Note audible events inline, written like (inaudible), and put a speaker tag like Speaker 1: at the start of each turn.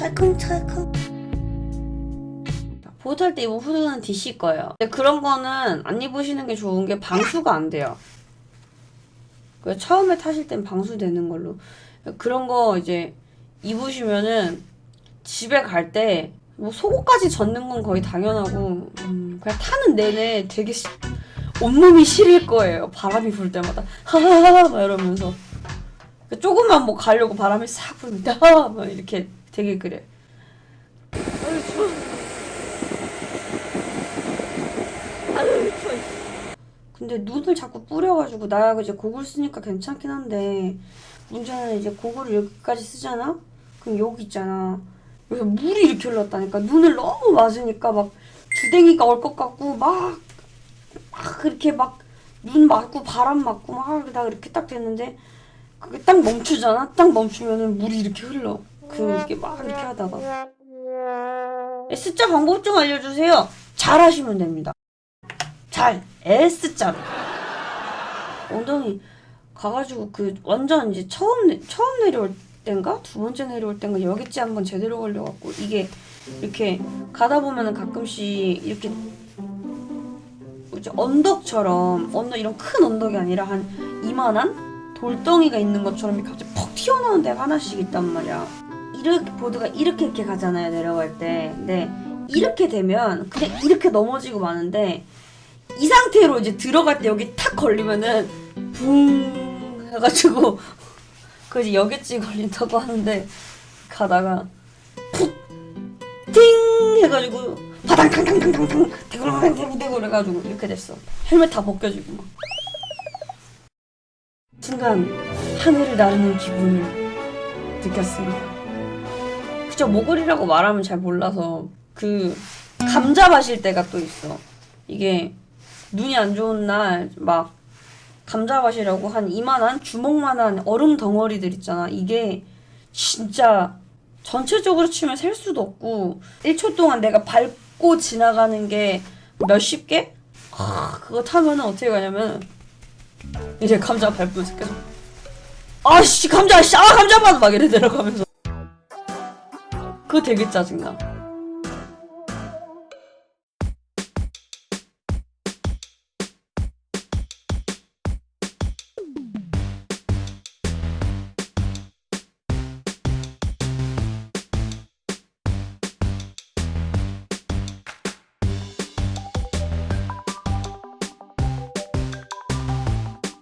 Speaker 1: 찰컹찰컹 보호탈 때 입은 후드는 DC 거예요. 근데 그런 거는 안 입으시는 게 좋은 게 방수가 안 돼요. 그 처음에 타실 땐 방수 되는 걸로. 그런 거 이제 입으시면은 집에 갈 때 뭐 속옷까지 젖는 건 거의 당연하고 음, 그냥 타는 내내 되게 시- 온몸이 시릴 거예요. 바람이 불 때마다 (laughs) 하하하 막 이러면서 조금만 뭐 가려고 바람이 싹 불면 하하 막 이렇게 되게 그래. 근데 눈을 자꾸 뿌려가지고 나 이제 고글 쓰니까 괜찮긴 한데 문제는 이제 고글을 여기까지 쓰잖아? 그럼 여기 있잖아. 여기서 물이 이렇게 흘렀다니까 눈을 너무 맞으니까 막 주댕이가 얼 것 같고 막 막 그렇게 막 눈 맞고 바람 맞고 막 그러다가 이렇게 딱 됐는데 그게 딱 멈추잖아. 딱 멈추면은 물이 이렇게 흘러. 그게 막 이렇게 하다가 S자 방법 좀 알려주세요. 잘 하시면 됩니다. 잘 S자로 엉덩이 가가지고 그 완전 이제 처음 내- 처음 내려올 땐가 두 번째 내려올 땐가 여기째 한번 제대로 걸려갖고 이게 이렇게 가다 보면은 가끔씩 이렇게 뭐지 언덕처럼 언덕 이런 큰 언덕이 아니라 한 이만한 돌덩이가 있는 것처럼 갑자기 퍽 튀어나오는 데가 하나씩 있단 말이야. 이렇게 보드가 이렇게 이렇게 가잖아요 내려갈 때. 근데 이렇게 되면 그냥 이렇게 넘어지고 마는데 이 상태로 이제 들어갈 때 여기 탁 걸리면은 붕 해가지고 (laughs) 그 이제 여기쯤 걸린다고 하는데 가다가 푹팅 해가지고 바당탕탕탕탕탕 대굴대굴대굴 해가지고 이렇게 됐어. 헬멧 다 벗겨지고 막. 순간 하늘을 나르는 기분을 느꼈습니다 그저 모글이라고 말하면 잘 몰라서 그 감자 마실 때가 또 있어 이게 눈이 안 좋은 날 막 감자밭이라고 한 이만한 주먹만한 얼음 덩어리들 있잖아. 이게 진짜 전체적으로 치면 셀 수도 없고 1초 동안 내가 밟고 지나가는 게 몇십 개? 아, 그거 타면은 어떻게 가냐면 이제 감자 밟으면서 계속 아씨 감자 씨, 아 감자밭 막 이래 내려가면서 그거 되게 짜증나.